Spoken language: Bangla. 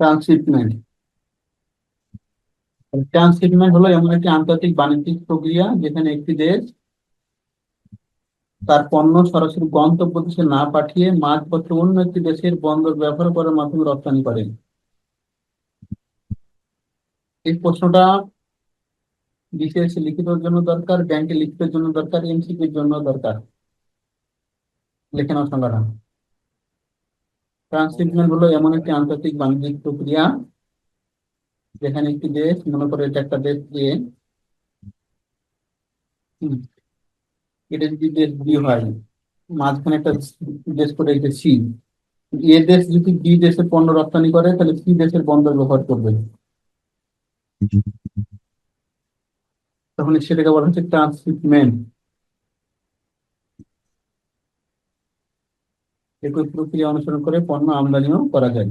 ট্রান্সশিপমেন্ট। ট্রান্সশিপমেন্ট হলো এমন একটি আন্তর্জাতিক বাণিজ্যিক প্রক্রিয়া যেখানে একটি দেশ তার পণ্য সরাসরি গন্তব্য দেশে না পাঠিয়ে মাঝপথে অন্য একটি দেশের বন্দর ব্যবহার করার মাধ্যমে রপ্তানি করে। এই প্রশ্নটা বিশেষ লিখিতের জন্য দরকার, ব্যাংকে লিখিতের জন্য দরকার এমসিকির জন্য দরকার। লেখে নাও সংজ্ঞাটা। ট্রান্সশিপমেন্ট হলো এমন একটি আন্তর্জাতিক বাণিজ্যিক প্রক্রিয়া যেখানে একটি দেশ মনে করে এটা একটা দেশ এ হুম, এটা যদি দেশ বি হয় মাঝখানে একটা দেশ করে এটা সি এ দেশ যদি বি দেশে পণ্য রপ্তানি করে তাহলে সি দেশের বন্দর ব্যবহার করবে। তখন সেটাকে বলা হচ্ছে ট্রান্সশিপমেন্ট একই প্রক্রিয়া অনুসরণ করে পণ্য আমদানিও করা যায়।